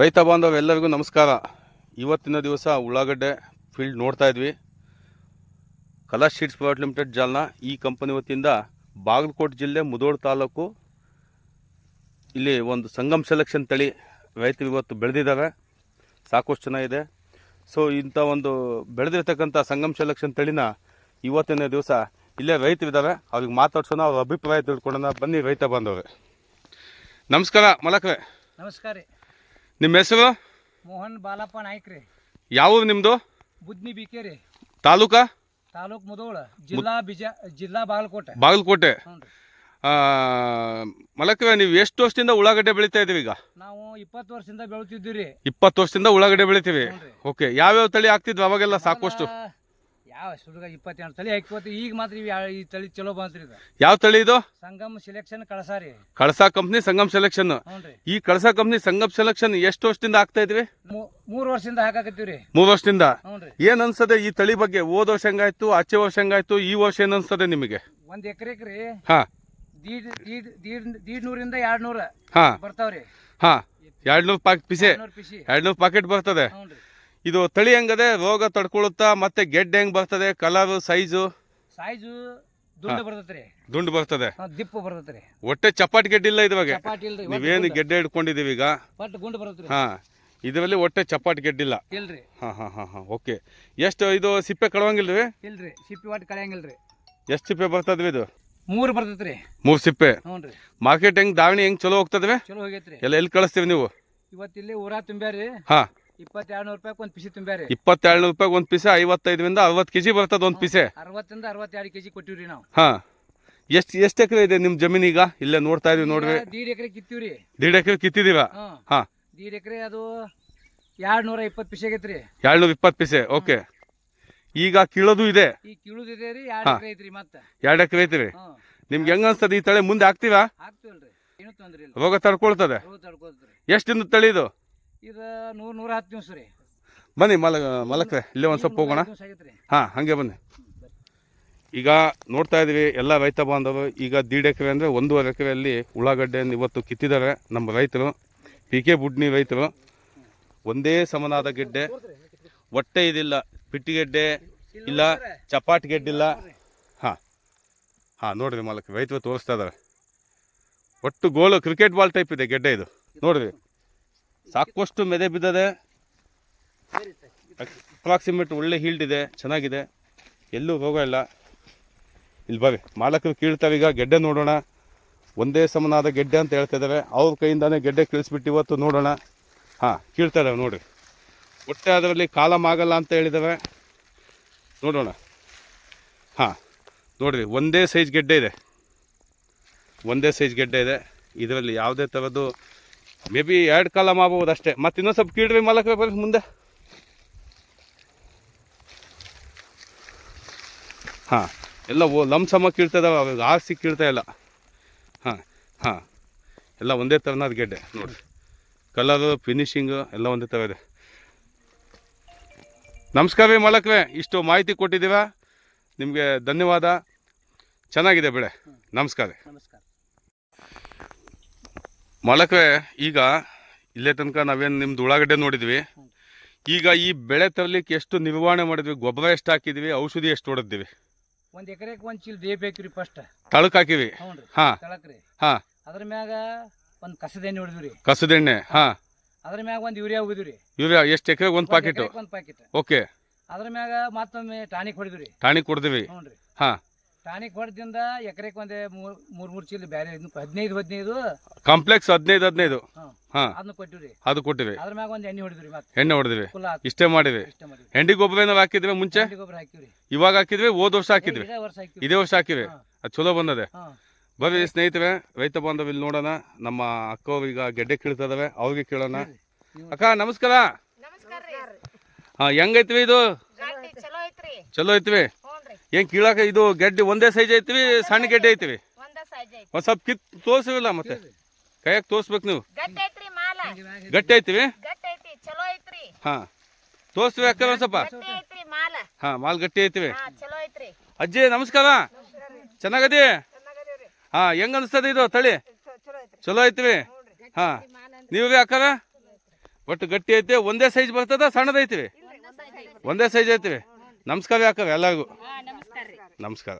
ರೈತ ಬಾಂಧವ ಎಲ್ಲರಿಗೂ ನಮಸ್ಕಾರ. ಇವತ್ತಿನ ದಿವಸ ಉಳ್ಳಾಗಡ್ಡೆ ಫೀಲ್ಡ್ ನೋಡ್ತಾ ಇದ್ವಿ. ಕಲಾ ಶೀಟ್ಸ್ ಪ್ರೈವೇಟ್ ಲಿಮಿಟೆಡ್ ಜಾಲ್ನ ಈ ಕಂಪನಿ ವತಿಯಿಂದ ಬಾಗಲಕೋಟೆ ಜಿಲ್ಲೆ ಮುದೋಡು ತಾಲೂಕು ಇಲ್ಲಿ ಒಂದು ಸಂಗಮ್ ಸೆಲೆಕ್ಷನ್ ತಳಿ ರೈತರು ಇವತ್ತು ಬೆಳೆದಿದ್ದಾರೆ. ಸಾಕಷ್ಟು ಚೆನ್ನಾಗಿದೆ ಸೊ ಇಂಥ ಒಂದು ಬೆಳೆದಿರ್ತಕ್ಕಂಥ ಸಂಗಮ್ ಸೆಲೆಕ್ಷನ್ ತಳಿನ ಇವತ್ತಿನ ದಿವಸ ಇಲ್ಲೇ ರೈತರಿದ್ದಾರೆ. ಅವ್ರಿಗೆ ಮಾತಾಡ್ಸೋಣ, ಅವ್ರ ಅಭಿಪ್ರಾಯ ತಿಳ್ಕೊಳ್ಳೋಣ. ಬನ್ನಿ ರೈತ ಬಾಂಧವ್ರೆ. ನಮಸ್ಕಾರ ಮಲಕ್ರೆ. ನಮಸ್ಕಾರ ರೀ. ನಿಮ್ಮ ಹೆಸರು? ಮೋಹನ್ ಬಾಲಪ್ಪ ನಾಯ್ಕ ರೀ ಯಾವ ನಿಮ್ಮದು ಬುದ್ನಿ ಬಿಕೇರಿ ತಾಲೂಕಾ? ತಾಲೂಕ್ ಮುದೋಳ ಜಿಲ್ಲಾ ಬಿಜ ಜಿಲ್ಲಾ ಬಾಗಲಕೋಟೆ. ಬಾಗಲಕೋಟೆ. ಹ್ಞೂ ಮಲಕ್ರೆ ನೀವು ಎಷ್ಟು ವರ್ಷದಿಂದ ಉಳ್ಳಾಗಡ್ಡೆ ಬೆಳಿತಾ ಇದೀವಿ ಈಗ? ನಾವು ಇಪ್ಪತ್ತು ವರ್ಷದಿಂದ ಬೆಳಿತಿದ್ವಿ ರೀ ಇಪ್ಪತ್ತು ವರ್ಷದಿಂದ ಉಳ್ಳಾಗಡ್ಡೆ ಬೆಳಿತೀವಿ. ಓಕೆ ಯಾವ್ಯಾವ ತಳಿ ಆಗ್ತಿದ್ವು ಅವಾಗೆಲ್ಲ ಸಾಕಷ್ಟು ಯಾವ ಸುಡುಗ ಇಪ್ಪತ್ತೆರಡು ತಳಿ ಹಾಕೋತಿ ಈಗ ಮಾತ್ರ ಇವ್ ಯಾ- ಈ ತಳಿ ಚಲೋ ಬಂತ್ರಿ ಇದು. ಯಾವ ತಳಿ ಇದು? ಸಂಗಮ್ ಸೆಲೆಕ್ಷನ್ ಕಳಸಾರಿ. ರೀ ಕಳಸಾ ಕಂಪ್ನಿ ಸಂಗಮ್ ಸೆಲೆಕ್ಷನ್ ಹ್ಞೂ ರೀ ಈ ಕಳಸಾ ಕಂಪ್ನಿ ಸಂಗಮ್ ಸೆಲೆಕ್ಷನ್ ಎಷ್ಟು ವರ್ಷದಿಂದ ಆಗ್ತಾ ಇದ್ವಿ ಮೂರು ವರ್ಷದಿಂದ ಹಾಕಾಕತ್ತೀವಿ ರೀ ಮೂರು ವರ್ಷದಿಂದ? ಹ್ಞೂ ರೀ ಏನ್ ಅನ್ಸದೆ ಈ ತಳಿ ಬಗ್ಗೆ? ಹೋದ ವರ್ಷ ಹೆಂಗಾಯ್ತು ಆಚೆ ವರ್ಷ ಹೆಂಗಾಯ್ತು ಈ ವರ್ಷ ಏನ್ ಅನ್ಸದೆ ನಿಮಗೆ? ಒಂದ್ ಎಕರೆಕ್ರಿ ಹಾ. ದೀಡ್ ದೀಡ್ ದೀಡ್ ದೀಡ್ ನೂರಿಂದ ಎರಡ್ ನೂರ ಹಾ. ಬರ್ತಾವ್ರಿ. ಹಾ. ಎರಡ್ನೂರು ಪಾಕ್ ಪಿಸೆ. ನೂರು ಪಿಸಿ. ಎರಡ್ನೂರು ಪಾಕೆಟ್ ಬರ್ತದೆ. ಹ್ಞೂ ರೀ ಇದು ತಳಿ ಹೆಂಗದೆ? ರೋಗ ತಡ್ಕೊಳುತ್ತಾ ಮತ್ತೆ ಗೆಡ್ಡೆ ಹೆಂಗ್ ಬರ್ತದೆ? Colour size? ಸೈಜು ದುಂಡ ಬರ್ತೈತ್ರಿ. ದುಂಡು ಬರ್ತದೆ. ಹಾ, ದಿಪ್ಪು ಬರ್ತೈತ್ರಿ. ಒಟ್ಟೆ ಚಪಾಟ್ ಗೆಡ್ಡೆ ಇಲ್ಲ ಚಪಾಟಿ ಇಲ್ರಿ ನೀವೇನು ಗೆಡ್ಡೆ ಹಿಡ್ಕೊಂಡಿದೀವಿ ಈಗ? ಪಟ್ ಗುಂಡು ಬರ್ತೈತ್ರಿ. ಹಾ ಇದರಲ್ಲಿ ಒಟ್ಟೆ ಚಪಾಟ್ ಗೆಡ್ಡಿಲ್ಲ ಇಲ್ರಿ. ಹಾ ಹಾ ಹಾ ಹಾ ಓಕೆ. ಎಷ್ಟು ಇದು ಸಿಪ್ಪೆ ಕಳವಂಗಿಲ್ರಿ? ಇಲ್ರಿ ಸಿಪ್ಪಿ ಒಟ್ಟು ಕಳೆಯಂಗಿಲ್ರಿ. ಎಷ್ಟು ಸಿಪ್ಪೆ ಬರ್ತದ್ವಿ ಇದು? ಮೂರು ಬರ್ತೈತ್ರಿ. ಮೂರು ಸಿಪ್ಪೆ? ಹ್ಞೂ ರೀ ಮಾರ್ಕೆಟ್ ಹೆಂಗ್ ದಾವಣಿ ಹೆಂಗ್ ಚಲೋ ಹೋಗ್ತದ್ವಿ ಚಲೋ ಹೋಗೈತ್ರಿ. ಎಲ್ಲ ಎಲ್ಲಿ ಕಳಿಸ್ತೀವಿ ನೀವು? ಇವತ್ತು ಇಲ್ಲಿ ಊರ ತುಂಬ್ಯಾರಿ ಹಾ. ಇಪ್ಪತ್ತೆರಡು ನೂರು ರೂಪಾಯಿ ಒಂದು ಪಿಸಿ ತುಂಬ್ಯಾರಿ. ಇಪ್ಪತ್ತೆರಡು ರೂಪಾಯಿ ಒಂದು ಪೀಸೆ ಐವತ್ತೈದರಿಂದ ಅರವತ್ತು ಕೆಜಿ ಬರ್ತದ ಒಂದು ಪೀಸೆ. ಅರವತ್ತರಿಂದ ಅರವತ್ತೆರಡು ಕೆಜಿ ಕೊಟ್ಟಿವ್ರಿ ನಾವು. ಹಾ. ಎಷ್ಟು ಎಷ್ಟು ಎಕರೆ ಇದೆ ನಿಮ್ಮ ಜಮೀನೀಗ ಇಲ್ಲೇ ನೋಡ್ತಾ ಇದೀವಿ ನೋಡ್ರಿ. ಈಗ ದೀಡ್ ಎಕರೆ ಕಿತ್ತೀವ್ರಿ. ದೀಡ್ ಎಕರೆ ಕಿತ್ತಿದೀವ? ಹಾ. ದೀಡ್ ಎಕರೆ ಅದು ಎರಡು ನೂರ ಇಪ್ಪತ್ತು ಪಿಸಿ ಆಗೈತ್ರಿ. ಎರಡ್ನೂರ ಇಪ್ಪತ್ತು ಪೀಸೆ ಓಕೆ. ಈಗ ಕೀಳೋದು ಇದೆ? ಈಗ ಇದೆ ರೀ ಎರಡು ಎಕರೆ ಐತ್ರಿ ಮತ್ತೆ. ಎರಡು ಎಕರೆ ಐತ್ರಿ? ನಿಮ್ಗೆ ಹೆಂಗ ಅನ್ಸ್ತದೆ ಈ ತಳಿ ಮುಂದೆ ಹಾಕ್ತೀವಾ? ಹಾಕ್ತಿವಲ್ರಿ ಏನು ತೊಂದ್ರೆ ಇಲ್ಲ. ರೋಗ ತಡ್ಕೊಳ್ತದೆ. ರೋಗ ಎಷ್ಟು ತಳಿ ಇದು? ಇದು ನೂರು ನೂರ ಹತ್ತು ದಿವ್ಸ ರೀ. ಬನ್ನಿ ಮಲ ಮಲಕ್ರೆ ಇಲ್ಲೇ ಒಂದು ಸ್ವಲ್ಪ ಹೋಗೋಣ. ಹಾ ಹಾಂ ಹಾಗೆ ಬನ್ನಿ. ಈಗ ನೋಡ್ತಾ ಇದೀವಿ ಎಲ್ಲ ರೈತ ಬಾಂಧವರು ಈಗ ದೀಡ್ ಎಕರೆ ಅಂದರೆ ಒಂದೂವರೆ ಎಕರೆಯಲ್ಲಿ ಉಳ್ಳಾಗಡ್ಡೆಯನ್ನು ಇವತ್ತು ಕಿತ್ತಿದ್ದಾರೆ ನಮ್ಮ ರೈತರು ಪಿ ಕೆ ಬುಡ್ನಿ ರೈತರು. ಒಂದೇ ಸಮನಾದ ಗೆಡ್ಡೆ ಹೊಟ್ಟೆ ಇದಿಲ್ಲ ಪಿಟ್ಟಿಗೆಡ್ಡೆ ಇಲ್ಲ ಚಪಾಟ್ ಗೆಡ್ಡಿಲ್ಲ ಹಾಂ ಹಾಂ ನೋಡಿರಿ ಮಾಲಕ್ ರೈತರು ತೋರಿಸ್ತಾ ಇದ್ದಾರೆ. ಒಟ್ಟು ಗೋಲು ಕ್ರಿಕೆಟ್ ಬಾಲ್ ಟೈಪ್ ಇದೆ ಗೆಡ್ಡೆ ಇದು ನೋಡ್ರಿ. ಸಾಕಷ್ಟು ಮೆದೆ ಬಿದ್ದದೆ ಅಪ್ರಾಕ್ಸಿಮೇಟ್ ಒಳ್ಳೆ ಹೀಲ್ಡ್ ಇದೆ, ಚೆನ್ನಾಗಿದೆ. ಎಲ್ಲೂ ರೋಗ ಇಲ್ಲ. ಇಲ್ಲಿ ಬರ್ರಿ ಮಾಲಕರು ಕೀಳ್ತಾವೆ ಈಗ, ಗೆಡ್ಡೆ ನೋಡೋಣ. ಒಂದೇ ಸಮನಾದ ಗೆಡ್ಡೆ ಅಂತ ಹೇಳ್ತಾ ಇದ್ದಾರೆ ಅವ್ರ ಕೈಯಿಂದಾನೇ ಗೆಡ್ಡೆ ಕೀಳಿಸ್ಬಿಟ್ಟು ಇವತ್ತು ನೋಡೋಣ. ಹಾಂ, ಕೀಳ್ತಾ ಇದ್ದಾವೆ ನೋಡಿರಿ ಒಟ್ಟೆ ಅದರಲ್ಲಿ ಕಾಲಮ್ ಆಗಲ್ಲ ಅಂತ ಹೇಳಿದಾವೆ ನೋಡೋಣ. ಹಾಂ, ನೋಡಿರಿ, ಒಂದೇ ಸೈಜ್ ಗೆಡ್ಡೆ ಇದೆ. ಒಂದೇ ಸೈಜ್ ಗೆಡ್ಡೆ ಇದೆ. ಇದರಲ್ಲಿ ಯಾವುದೇ ಥರದ್ದು ಮೇ ಬಿ ಎರಡು ಕಾಲಮ್ ಆಗ್ಬೋದು ಅಷ್ಟೇ. ಮತ್ತೆ ಇನ್ನೊಂದು ಸ್ವಲ್ಪ ಕೀಳ್ರಿ ಮಾಲಕ ಬರ್ರಿ ಮುಂದೆ. ಹಾಂ, ಎಲ್ಲ ಓ ಲಂಸಮ ಅವಾಗ ಆರಿಸಿ ಕೀಳ್ತಾ ಇಲ್ಲ. ಹಾಂ ಹಾಂ, ಎಲ್ಲ ಒಂದೇ ಥರನಾದ ಗೆಡ್ಡೆ, ನೋಡಿರಿ. ಕಲರು ಫಿನಿಶಿಂಗು ಎಲ್ಲ ಒಂದೇ ಥರ ಇದೆ. ನಮಸ್ಕಾರ ರೀ ಮಾಲಕ್ರೆ, ಇಷ್ಟು ಮಾಹಿತಿ ಕೊಟ್ಟಿದ್ದೀವ ನಿಮಗೆ ಧನ್ಯವಾದ. ಚೆನ್ನಾಗಿದೆ ಬೆಳೆ ನಮಸ್ಕಾರ ನಮಸ್ಕಾರ. ಮಾಲಕ್ರೆ ಈಗ ಇಲ್ಲೇ ತನಕ ನಾವೇನು ನಿಮ್ದು ಉಳ್ಳಾಗಡ್ಡೆ ನೋಡಿದ್ವಿ. ಈಗ ಈ ಬೆಳೆ ತರಲಿಕ್ಕೆ ಎಷ್ಟು ನಿರ್ವಹಣೆ ಮಾಡಿದ್ವಿ ಗೊಬ್ಬರ ಎಷ್ಟು ಹಾಕಿದ್ವಿ ಔಷಧಿ ಎಷ್ಟು ಹೊಡೆದ್ವಿ. ಒಂದು ಎಕರೆಗೆ ಒಂದು ಚೀಲ ದೇ ಬೇಕ್ರಿ ಫಸ್ಟ್ ತಳಕ್ ಹಾಕಿವಿ. ಹಾ. ಹಾಂ. ಅದ್ರ ಮ್ಯಾಗ ಒಂದು ಕಸದೆಣ್ಣೆ ಹೊಡೆದ್ವಿ ಕಸದೆಣ್ಣೆ ಹಾಂ. ಅದ್ರ ಮ್ಯಾಗ ಒಂದು ಯೂರಿಯಾ ಹೋಗಿದ್ವಿ ಯೂರಿಯಾ ಎಷ್ಟು ಎಕರೆಗೆ ಒಂದು ಪ್ಯಾಕೆಟ್ ಒಂದು ಪಾಕೆಟ್ ಓಕೆ. ಅದ್ರ ಮ್ಯಾಗ ಮತ್ತೊಮ್ಮೆ ಟಾನಿಕ್ ಹೊಡೆದ್ವಿ ಟಾನಿಕ್ ಹೊಡೆದ್ವಿ. ಹಾಂ. ಟಾನಿಕ್ ಹೊಡೆದಿಂದ ಎಕರೆಗೆ ಒಂದೇ ಮೂರ್ ಮೂರ್ ಮೂರ್ ಚೀಲ ಬ್ಯಾರೆ ಇದ್ನ ಹದಿನೈದು ಹದಿನೈದು. ಕಾಂಪ್ಲೆಕ್ಸ್ ಹದಿನೈದು ಹದಿನೈದು. ಹಾಂ ಅದನ್ನ ಕೊಟ್ಟಿವ್ರಿ. ಅದು ಕೊಟ್ಟಿವಿ. ಅದ್ರ ಮ್ಯಾಗ ಒಂದ್ ಎಣ್ಣೆ ಹೊಡೆದ್ವಿ ಮತ್ತೆ. ಎಣ್ಣೆ ಹೊಡೆದ್ರಿ ಇಷ್ಟೇ ಮಾಡಿವಿ. ಇಷ್ಟ ಹೆಂಡಿ ಗೊಬ್ಬರ ಏನಾರು ಹಾಕಿದ್ವಿ ಮುಂಚೆ ಗೊಬ್ಬರ ಹಾಕಿವ್ರಿ. ಇವಾಗ ಹಾಕಿದ್ವಿ ಹೋದ ವರ್ಷ ಹಾಕಿದ್ವಿ. ಇದೇ ವರ್ಷ ಹಾಕಿವ್ರಿ. ಇದೇ ವರ್ಷ ಹಾಕಿವಿ. ಅದು ಚಲೋ ಬಂದದೆ. ಹಾಂ. ಬರ್ರಿ ಸ್ನೇಹಿತರೆ ರೈತ ಬಾಂಧವ ಇಲ್ಲಿ ನೋಡೋಣ. ನಮ್ಮ ಅಕ್ಕವ್ರು ಈಗ ಗೆಡ್ಡೆ ಕೀಳ್ತದವೆ. ಅವ್ರಿಗೆ ಕೇಳೋಣ. ನೀವು ಅಕ್ಕ ನಮಸ್ಕಾರ. ಹಾಂ ಹೆಂಗೈತ್ವಿ ಇದು? ಚಲೋ ಐತ್ರಿ. ಚಲೋ ಐತ್ವಿ ಏನ್ ಕೀಳಾಕ ಇದು ಗೆಡ್ಡೆ ಒಂದೇ ಸೈಜ್ ಐತಿವಿ ಸಣ್ಣ ಗೆಡ್ಡೆ ಐತಿವಿ? ಒಂದ ಸ್ವಲ್ಪ ಕಿತ್ ತೋರ್ಸಿವಿಲ್ಲ ಮತ್ತೆ? ಕೈಯಾಗ ತೋರಿಸ್ಬೇಕು ನೀವು? ಗಟ್ಟಿ ಐತ್ರಿ ಮಾಲ. ಗಟ್ಟಿ ಐತಿವಿ? ಗಟ್ಟಿ ಐತಿ ಚಲೋ ಐತ್ರಿ. ಹಾ. ತೋರ್ಸ್ತೀವಿ ಅಕ್ಕ ಒಂದ್ ಸ್ವಲ್ಪ? ಗಟ್ಟಿ ಐತ್ರಿ ಮಾಲ. ಹಾ ಮಾಲ್ ಗಟ್ಟಿ ಐತಿವಿ. ಹಾ ಚಲೋ ಐತ್ರಿ. ಅಜ್ಜಿ ನಮಸ್ಕಾರ. ಚೆನ್ನಾಗದಿ? ಹಾ ಹೆಂಗ ಅನಿಸ್ತದೆ ಇದು ತಳಿ? ಚಲೋ ಐತಿವಿ? ಹಾ. ನೀವೇ ಅಕ್ಕರ ಒಟ್ಟು ಗಟ್ಟಿ ಐತೆ ಒಂದೇ ಸೈಜ್ ಬರ್ತದ ಸಣ್ಣದೈತಿವಿ ಒಂದೇ ಸೈಜ್ ಐತಿವಿ. ನಮಸ್ಕಾರ ಯಾಕವೆ ಎಲ್ಲರಿಗೂ? ನಮಸ್ಕಾರ.